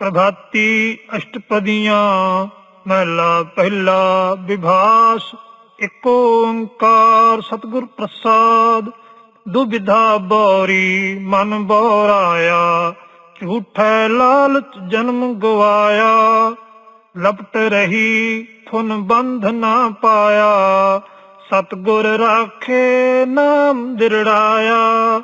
ਪ੍ਰਭਾਤੀ ਅਸ਼ਟਪਦੀਆਂ, ਮਹਲਾ ਪਹਿਲਾ ਵਿਭਾਸ ਏਕ ਓੰਕਾਰ ਸਤਿਗੁਰ ਪ੍ਰਸਾਦ, ਦੁਬਿਧਾ ਬੋਰੀ ਮਨ ਬੋਰਾਇਆ, ਝੂਠੈ ਲਾਲਚ ਜਨਮ ਗਵਾਇਆ, ਲਪਟ ਰਹੀ ਥੁਨ ਬੰਧ ਨਾ ਪਾਇਆ, ਸਤਿਗੁਰ ਰਾਖੇ ਨਾਮ ਦਿਰੜਾਇਆ,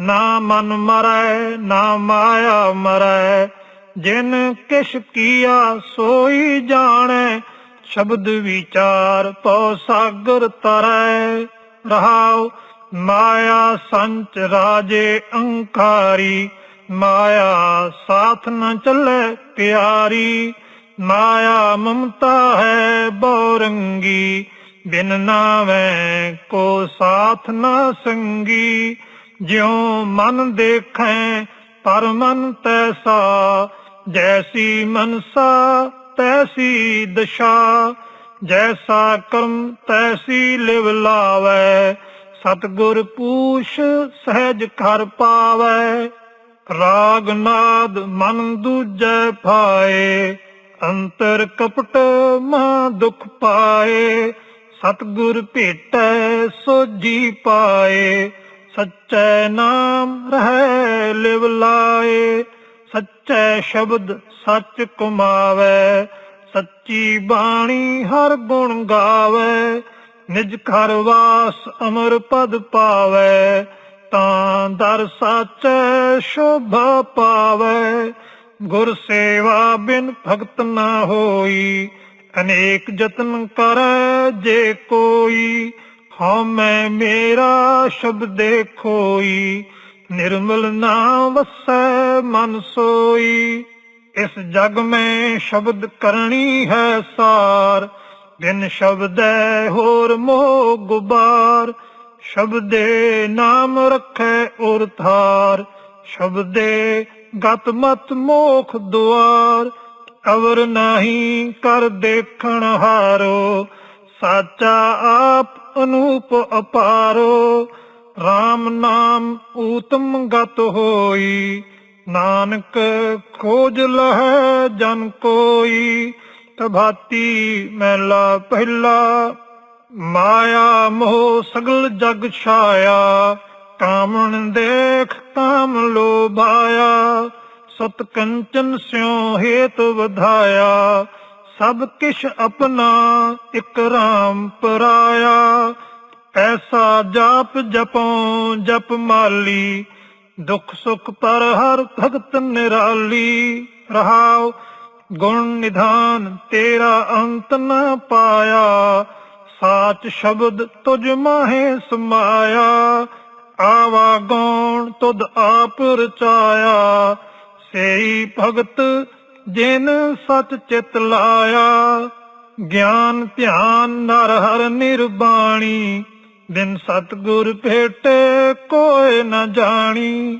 ਨਾ ਮਨ ਮਰੈ, ਨਾ ਮਾਇਆ ਮਰੈ ਜਿਨ ਕਿਛ ਕੀਆ ਸੋਈ ਜਾਣੈ, ਸ਼ਬਦ ਵਿਚਾਰ ਪਉ ਸਾਗਰ ਤਰੈ। ਰਹਾਉ, ਮਾਇਆ ਸੰਚ ਰਾਜੇ ਅੰਕਾਰੀ, ਮਾਇਆ ਸਾਥ ਨ ਚੱਲੇ ਪਿਆਰੀ। ਮਾਇਆ ਮਮਤਾ ਹੈ ਬੋਰੰਗੀ, ਬਿਨ ਨਾਵੇਂ ਕੋ ਸਾਥ ਨਾ ਸੰਗੀ। ਜਿਉ ਮਨ ਦੇਖੈ, ਪਰ ਮਨ ਤੈਸਾ ਜੈਸੀ ਮਨਸਾ, ਤੈਸੀ ਦਸ਼ਾ। ਜੈਸਾ ਕਰਮ, ਤੈਸੀ ਲਿਵ ਲਾਵੈ। ਸਤਗੁਰ ਪੂਛ ਸਹਿਜ ਘਰ ਪਾਵੈ। ਰਾਗ ਨਾਦ ਮਨ ਦੂਜੈ ਪਾਏ ਅੰਤਰ ਕਪਟ ਮਾ ਦੁਖ ਪਾਏ। ਸਤਗੁਰ ਭੇਟੈ ਸੋਜੀ ਪਾਏ। ਸੱਚੈ ਨਾਮ ਰਹਿ ਲਿਵ ਲਾਏ। ਸੱਚੈ ਸ਼ਬਦ ਸੱਚ ਕਮਾਵੇ, ਸੱਚੀ ਬਾਣੀ ਹਰ ਗੁਣ ਗਾਵੇ, ਨਿਜ ਘਰ ਵਾਸ ਅਮਰ ਪਦ ਪਾਵੇ, ਤਾਂ ਦਰ ਸਾਚੈ ਸ਼ੋਭਾ ਪਾਵੇ। ਗੁਰ ਸੇਵਾ ਬਿਨ ਭਗਤ ਨਾ ਹੋਈ, ਅਨੇਕ ਯਤਨ ਕਰੈ ਜੇ ਕੋਈ ਹਉ ਮੈਂ ਮੇਰਾ ਸ਼ਬਦ ਦੇਖੋਈ। ਨਿਰਮਲ ਨਾਮ ਵਸੈ ਮਨ ਸੋਈ। ਇਸ ਜਗ ਮੈਂ ਸ਼ਬਦ ਕਰਨੀ ਹੈ ਸਾਰ। ਬਿਨ ਸ਼ਬਦੈ ਹੋਰ ਮੋਹ ਗੁਬਾਰ ਸ਼ਬਦੇ ਨਾਮ ਰੱਖੈ ਔਰ ਥਾਰ ਸ਼ਬਦੇ ਗਤ ਮਤ ਮੋਖ ਦੁਆਰ। ਅਵਰ ਨਹੀਂ ਕਰ ਦੇਖਣ ਹਾਰੋ। ਸਾਚਾ ਆਪ ਅਨੂਪ ਅਪਾਰੋ। RAM ਨਾਮ ਊਤਮ ਗਤ ਹੋਈ, ਨਾਨਕ ਖੋਜ ਲਹਿ ਜਨ ਕੋਈ। ਤਭਾਤੀ ਮਹਿਲਾ ਪਹਿਲਾ, ਮਾਇਆ ਮੋਹ ਸਗਲ ਜਗ ਛਾਇਆ। ਕਾਮਣ ਦੇਖ ਕਾਮ ਲੋਭਾਇਆ ਸਤ ਕੰਚਨ ਸਿਉ ਹੇਤ ਵਧਾਇਆ। ਸਭ ਕਿਛ ਆਪਣਾ ਇਕ ਰਾਮ ਪਰਾਇਆ। ਐਸਾ ਜਾਪ ਜਪੋਂ, ਜਪ ਮਾਲੀ, ਦੁਖ ਸੁਖ ਪਰ ਹਰ ਭਗਤ ਨਿਰਾਲੀ। ਰਹਾਉ ਗੁਣ ਨਿਧਾਨ, ਤੇਰਾ ਅੰਤ ਨ ਪਾਇਆ। ਸਾਚ ਸ਼ਬਦ ਤੁਜ ਮਾਹੇ ਸਮਾਇਆ। ਆਵਾ ਗੌਣ ਤੁਧ ਆਪ ਰਚਾਇਆ। ਸੇਈ ਭਗਤ ਜਿਨ ਸਚ ਚਿਤ ਲਾਇਆ। ਗਿਆਨ ਧਿਆਨ ਨਰ ਹਰ ਨਿਰਬਾਣੀ। ਬਿਨ ਸਤਗੁਰ ਭੇਟੇ ਕੋਇ ਨ ਜਾਣੀ,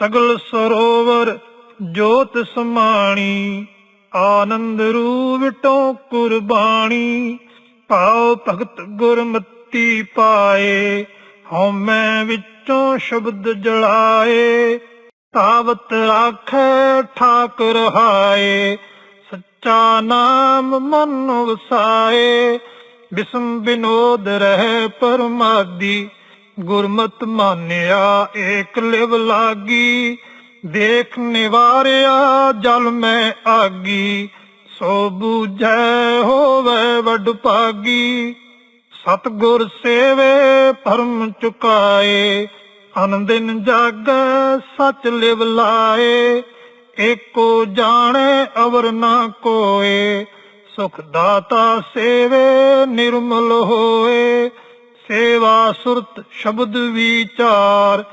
ਸਗਲ ਸਰੋਵਰ ਜੋਤ ਸਮਾਣੀ, ਆਨੰਦ ਰੂਵਟੋ ਕੁਰਬਾਣੀ ਪਾਉ ਭਗਤ ਗੁਰਮਤੀ ਪਾਏ ਹਉਮੈ ਵਿੱਚੋਂ ਸ਼ਬਦ ਜਲਾਏ ਤਾਵਤ ਰਾਖੈ ਠਾਕੁਰ ਹਾਏ, ਸੱਚਾ ਨਾਮ ਮਨ ਵਸਾਏ ਬਿਸਮ ਬਿਨੋਦ ਰਹਿ ਪਰਮਾਦੀ, ਗੁਰਮਤ ਮਾਨਿਆ ਏਕ ਲਿਵ ਲਾਗੀ। ਦੇਖ ਨਿਵਾਰਿਆ ਜਲ ਮੈਂ ਆਗੀ, ਸੋ ਬੂਝੈ ਹੋਵੇ ਵੱਡ ਪਾਗੀ ਸਤਗੁਰ ਸੇਵੇ ਪਰਮ ਚੁਕਾਏ ਅਨੰਦਿਨ ਜਾਗੈ ਸਚ ਲਿਵ ਲਾਏ। ਏਕੋ ਜਾਣੈ ਅਵਰ ਨਾ ਕੋਏ ਸੁਖ ਦਾਤਾ ਸੇਵੇ, ਨਿਰਮਲ ਹੋਏ। ਸੇਵਾ ਸੁਰਤ ਸ਼ਬਦ ਵਿਚਾਰ,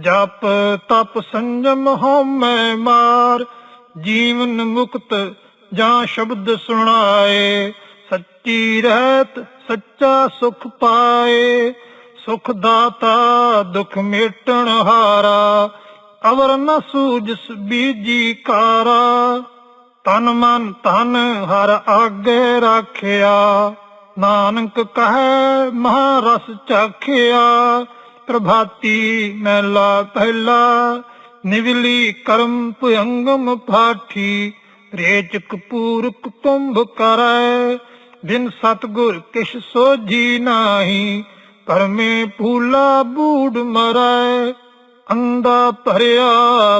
ਜਪ ਤਪ ਸੰਜਮ ਹਉਮੈ ਮਾਰ। ਜੀਵਨ ਮੁਕਤ ਜਾਂ ਸ਼ਬਦ ਸੁਣਾਏ, ਸੱਚੀ ਰਹਿਤ ਸੱਚਾ ਸੁਖ ਪਾਏ। ਸੁਖ ਦਾਤਾ ਦੁਖ ਮੇਟਣ ਹਾਰਾ, ਅਵਰ ਨ ਸੂਜਸ ਬੀਜੀ ਕਾਰਾ। ਤਨ ਮਨ ਧਨ ਹਰ ਆਗੇ ਰੱਖਿਆ। ਨਾਨਕ ਕਹੈ, ਮਹਾਰਸ ਚਾਖਿਆ, ਪ੍ਰਭਾਤੀ ਮਹਿਲਾ ਪਹਿਲਾ, ਨਿਵਲੀ ਕਰਮ ਭਯੰਗਮ ਪਾਠੀ, ਰੇਚਕ ਪੂਰਕ ਕੁੰਭ ਕਰੈ। ਬਿਨ ਸਤਗੁਰ ਕਿਛ ਸੋਜੀ ਨਾਹੀ, ਪਰਮੇ ਫੂਲਾ ਬੂੜ ਮਰੈ। ਅੰਦਾ ਭਰਿਆ,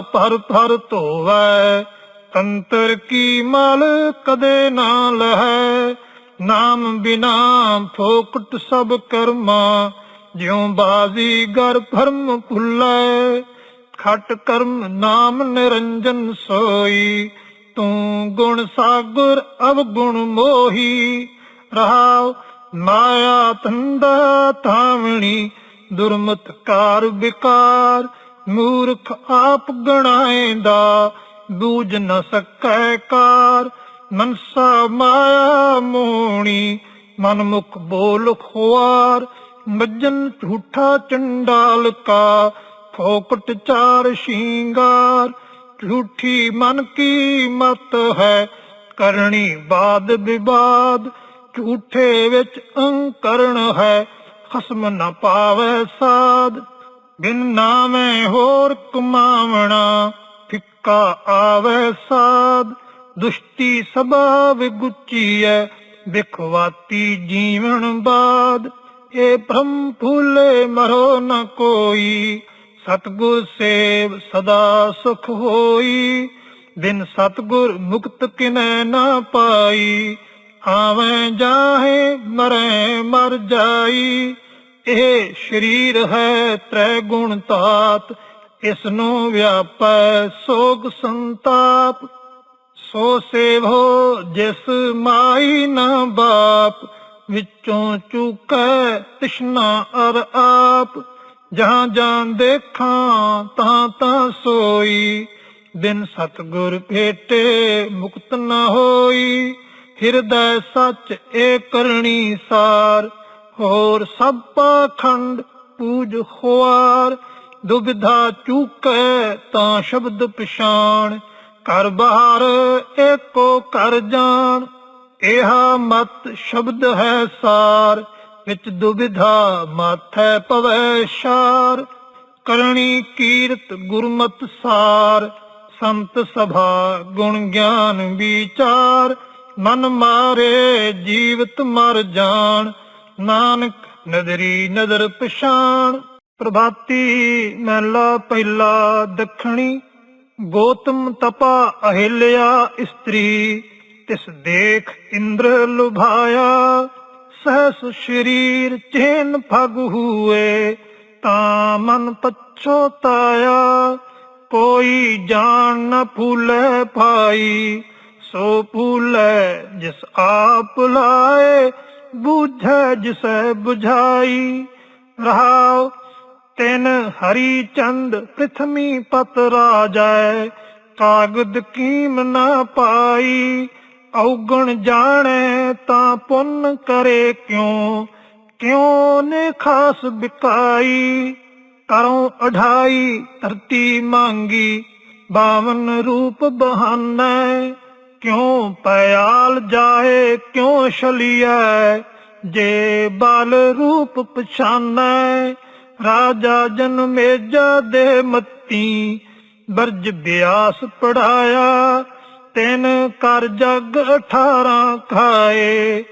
ਭਰ ਭਰ ਧੋਵੈ। ਤੰਤਰ ਕੀ ਮਲ ਕਦੇ ਨਾ ਲਹੈ? ਨਾਮ ਬਿਨਾ ਫੋਕਟ ਸਭ ਕਰਮਾ, ਜਿਉ ਬਾਜ਼ੀ ਗਰ ਭਰਮ ਭੁੱਲੈ। ਖਟ ਕਰਮ ਨਾਮ ਨਿਰੰਜਨ ਸੋਈ, ਤੂੰ ਗੁਣ ਸਾਗਰ ਅਵਗੁਣ ਮੋਹੀ। ਰਹਾਉ ਮਾਇਆ ਤੰਦਾ ਤਾਵਣੀ ਦੁਰਮਤ ਕਾਰ ਵਿਕਾਰ ਮੂਰਖ ਆਪ ਗਣਾਏਂਦਾ। ਬੂਝ ਨ ਸਕੈ ਕਾਰ, ਮਨਸਾ ਮਾਇਆ ਮੋਣੀ ਮਨ ਮੁਖ ਬੋਲ ਖੁਆਰ ਮੱਜਨ ਝੂਠਾ ਚੰਡਾਲ ਕਾ ਫੋਕਟ ਚਾਰ ਸ਼ਿੰਗਾਰ। ਝੂਠੀ ਮਨ ਕੀ ਮਤ ਹੈ, ਕਰਨੀ ਬਾਦ ਵਿਵਾਦ ਝੂਠੇ ਵਿੱਚ ਅੰਕਰਣ ਹੈ, ਖਸਮ ਨਾ ਪਾਵੇ ਸਾਧ ਬਿਨ ਨਾਮੇ ਹੋਰ ਕਮਾਵਣਾ ਫਿੱਕਾ ਆਵੇ ਸਾਧ, ਦੁਸ਼ਟੀ ਸਭਾਵ ਗੁੱਚੀਐ ਵਿਖਵਾਤੀ ਜੀਵਨ ਬਾਦ। ਇਹ ਭ੍ਰਮ ਭੂਲੇ ਮਰੋ ਨ ਕੋਈ, ਸਤਗੁਰ ਸੇਵ ਸਦਾ ਸੁਖ ਹੋਈ। ਬਿਨ ਸਤਗੁਰ ਮੁਕਤ ਕਿਨੈ ਨਾ ਪਾਈ, ਆਵੇਂ ਜਾਹੇ ਮਰੈ ਮਰ ਜਾਈ। ਇਹ ਸ਼ਰੀਰ ਹੈ ਤ੍ਰੈ ਗੁਣ ਤਾਤ ਇਸ ਨੂੰ ਵਿਆਪੈ ਸੋਗ ਸੰਤਾਪ, ਸੋ ਸੇਵੋ ਜਿਸ ਮਾਈ ਨਾ ਬਾਪ, ਵਿੱਚੋਂ ਚੁਕੈ ਤਿਸ਼ਨਾ ਅਰ ਆਪ। ਜਹਾਂ ਜਾਂ ਦੇਖਾਂ ਤਾਂ ਤਾਂ ਸੋਈ ਬਿਨ ਸਤਗੁਰ ਭੇਟੇ ਮੁਕਤ ਨਾ ਹੋਈ। ਹਿਰਦੈ ਸੱਚ ਏ ਕਰਨੀ ਸਾਰ, ਹੋਰ ਸਭ ਪਾਖੰਡ ਪੂਜ ਖੁਆਰ। ਦੁਬਿਧਾ ਚੂਕੈ ਤਾਂ ਸ਼ਬਦ ਪਛਾਣ, ਘਰ ਬਾਹਰ ਏਕੋ ਕਰ ਜਾਣ। ਇਹਾ ਮਤ ਸ਼ਬਦ ਹੈ ਸਾਰ, ਵਿੱਚ ਦੁਬਿਧਾ ਮਾਥੈ ਪਵੈ ਸ਼ਾਰ। ਕਰਨੀ ਕੀਰਤ ਗੁਰਮਤ ਸਾਰ, ਸੰਤ ਸਭਾ ਗੁਣ ਗਿਆਨ ਵਿਚਾਰ। ਮਨ ਮਾਰੇ ਜੀਵਤ ਮਰ ਜਾਣ, ਨਾਨਕ ਨਦਰੀ ਨਦਰ ਪਛਾਣ। ਪ੍ਰਭਾਤੀ ਮਹਿਲਾ ਪਹਿਲਾ ਦੱਖਣੀ, ਗੋਤਮ ਤਪਾ ਅਹਿਲਿਆ ਇਸਤਰੀ, ਤਿਸ ਦੇਖ ਇੰਦਰ ਲੁਭਾਇਆ, ਸਹਸ ਸ਼ਰੀਰ ਚੇਨ ਫਗ ਹੁਏ, ਤਾਂ ਮਨ ਪਛੋਤਾਇਆ ਕੋਈ ਜਾਣ ਨ ਫੂਲੇ ਭਾਈ, ਸੋ ਫੂਲੇ ਜਿਸ ਆਪ ਲਾਏ, ਬੁਝੈ ਜਿਸੈ ਬੁਝਾਈ, ਰਹਾਉ ਤਿਨ ਹਰੀ ਚੰਦ ਪ੍ਰਿਥਮੀ ਪਤ ਰਾਜੈ, ਕਾਗਦ ਕੀਮ ਨਾ ਪਾਈ, ਔਗਣ ਜਾਣੈ ਤਾਂ ਪੁੰਨ ਕਰੇ ਕਿਉ ਕਿਉ ਨੇ ਖਾਸ ਬਿਕਾਈ ਕਰੋ ਅਢਾਈ ਧਰਤੀ ਮੰਗੀ, ਬਾਵਨ ਰੂਪ ਬਹਾਨੈ, ਕਿਉ ਪਿਆਲ ਜਾਏ, ਕਿਉ ਛਲੀਐ, ਜੇ ਬਲ ਰੂਪ ਪਛਾਨੈ ਰਾਜਾ ਜਨਮੇਜਾ ਦੇ ਮੱਤੀ, ਬਰਜ ਬਿਆਸ ਪੜਾਇਆ, ਤੈਨ ਕਰ ਜਗ 18 ਖਾਏ।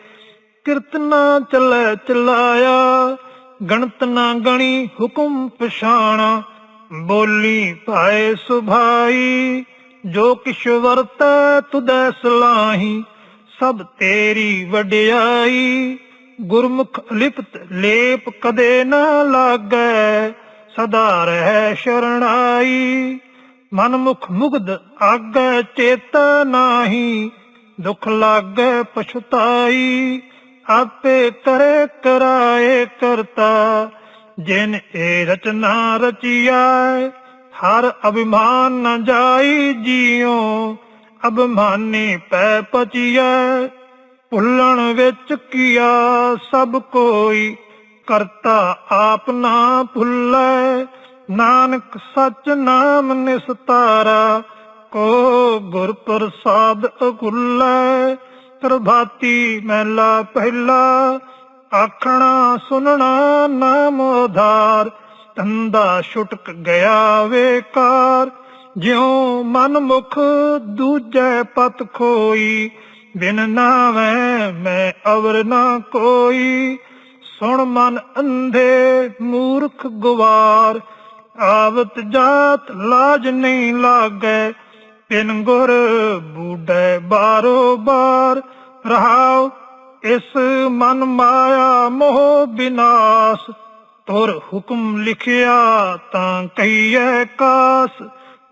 ਕੀਰਤਨਾ ਚੱਲੇ ਚਲਾਇਆ, ਗਣਤ ਨਾ ਗਣੀ ਹੁਕਮ ਪਛਾਣਾ, ਬੋਲੀ ਭਾਏ ਸੁਭਾਈ। ਜੋ ਕਿਛ ਵਰਤੈ ਤੁਦੈ ਸਲਾਹੀ, ਸਭ ਤੇਰੀ ਵਡਿਆਈ। ਗੁਰਮੁਖ ਲਿਪਤ ਲੇਪ ਕਦੇ ਨਾ ਲਾਗੈ, ਸਦਾ ਰਹਿ ਸ਼ਰਣਾਈ। ਮਨ ਮੁਖ ਮੁਗਧ ਆਗੈ ਚੇਤ ਨਾਹੀ, ਦੁਖ ਲਾਗੈ ਪਛਤਾਈ। ਆਪੇ ਕਰੇ ਕਰਾਏ ਕਰਤਾ, ਜਿਨ ਏ ਰਚਨਾ ਰਚੀਐ, ਹਰ ਅਭਿਮਾਨ ਨ ਜਾਈ ਜੀਉ। ਅਭਿਮਾਨੀ ਪੈ ਪਚੀਐ ਭੁੱਲਣ ਵਿੱਚ ਕੀਆ ਸਭ ਕੋਈ ਕਰਤਾ ਆਪ ਨਾ ਭੁੱਲੈ। ਨਾਨਕ ਸਚ ਨਾਮ ਨਿਸਤਾਰਾ, ਕੋ ਗੁਰ ਪ੍ਰਸਾਦ ਅਗੁੱਲੈ ਪ੍ਰਭਾਤੀ ਮਹਿਲਾ ਪਹਿਲਾ, ਆਖਣਾ ਸੁਨਣਾ ਨਾਮ ਉਧਾਰ। ਧੰਦਾ ਛੁਟਕ ਗਿਆ ਵੇਕਾਰ, ਜਿਉ ਮਨ ਮੁਖ ਦੂਜੈ ਪਤ ਖੋਈ। ਬਿਨ ਨਾਵੇਂ ਮੈਂ ਅਵਰ ਨਾ ਕੋਈ। ਸੁਣ ਮਨ ਅੰਧੇ ਮੂਰਖ ਗਵਾਰ, ਆਵਤ ਜਾਤ ਲਾਜ ਨਹੀਂ ਲਾਗੇ। ਬਿਨ ਗੁਰ ਬੂਢੈ ਬਾਰੋ ਬਾਰ, ਰਹਾਉ ਇਸ ਮਨ ਮਾਇਆ ਮੋਹ ਬਿਨਾਸ਼। ਤੁਰ ਹੁਕਮ ਲਿਖਿਆ ਤਾਂ ਕਹੀਐ ਕਾਸ,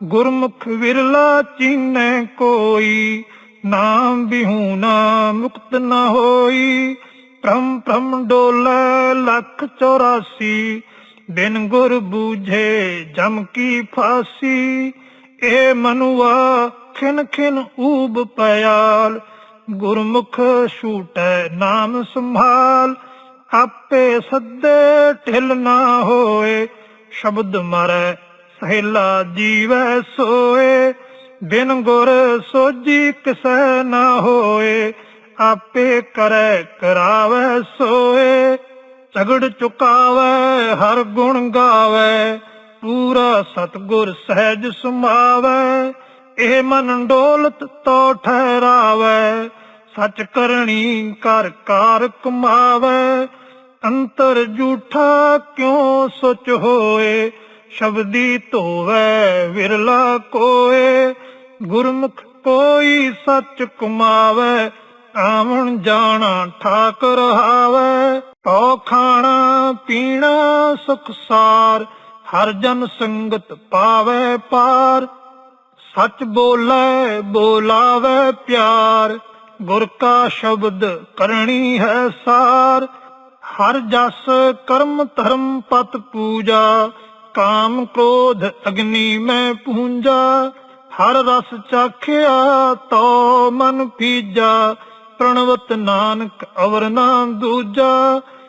ਗੁਰਮੁਖ ਵਿਰਲਾ ਚੀਨੈ ਕੋਈ। ਨਾਮ ਬਿਹੂਨਾ ਮੁਕਤ ਨਾ ਹੋਈ। ਭ੍ਰਮ ਭ੍ਰਮ ਡੋਲੇ ਲੱਖ 84 ਬਿਨ ਗੁਰ ਬੂਝੇ ਜਮ ਕੀ ਫਾਸੀ। ਇਹ ਮਨੁਆ ਖਿਨ ਖਿਨ ਊਬ ਪਿਆਲ। ਗੁਰਮੁਖ ਛੂਟੈ ਨਾਮ ਸੰਭਾਲ। ਆਪੇ ਸੱਦੇ ਢਿਲ ਨਾ ਹੋਏ। ਸ਼ਬਦ ਮਰੈ ਸਹਿਲਾ ਜੀਵੈ ਸੋਏ। ਬਿਨ ਗੁਰ ਸੋਜੀ ਕਿਸੈ ਨਾ ਹੋਏ, ਆਪੇ ਕਰੈ ਕਰਾਵੈ ਸੋਏ। ਝਗੜ ਚੁਕਾਵੈ, ਹਰ ਗੁਣ ਗਾਵੈ, ਪੂਰਾ ਸਤਗੁਰ ਸਹਿਜ ਸੁਮਾਵੈ। ਇਹ ਮਨ ਡੋਲਤ ਤੋ ਠਹਿਰਾਵੈ, ਸਚ ਕਰਨੀ ਕਰ ਕਾਰ ਕਮਾਵੈ। ਅੰਤਰ ਝੂਠਾ ਕਿਉ ਸੁਚ ਹੋਏ, ਸ਼ਬਦੀ ਧੋਵੈ ਵਿਰਲਾ ਕੋਏ। ਗੁਰਮੁਖ ਕੋਈ ਸੱਚ ਕਮਾਵੈ, ਆਵਣ ਜਾਣਾ ਠਾਕ ਰਹਾਵੈ ਤੋ ਖਾਣਾ, ਪੀਣਾ ਸੁਖ ਸਾਰ, ਹਰ ਜਨ ਸੰਗਤ ਪਾਵੈ ਪਾਰ। ਸੱਚ ਬੋਲੇ, ਬੋਲਾਵੇ ਪਿਆਰ, ਗੁਰ ਕਾ ਸ਼ਬਦ ਕਰਨੀ ਹੈ ਸਾਰ। ਹਰ ਜਸ ਕਰਮ ਧਰਮ ਪਤ ਪੂਜਾ, ਕਾਮ ਕ੍ਰੋਧ ਅਗਨੀ ਮੈਂ ਪੂੰਜਾ। ਹਰ ਰਸ ਚਾਖਿਆ ਤੋ ਮਨ ਪੀਜਾ ਪ੍ਰਣਵਤ ਨਾਨਕ ਅਵਰ ਨਾਮ ਦੂਜਾ।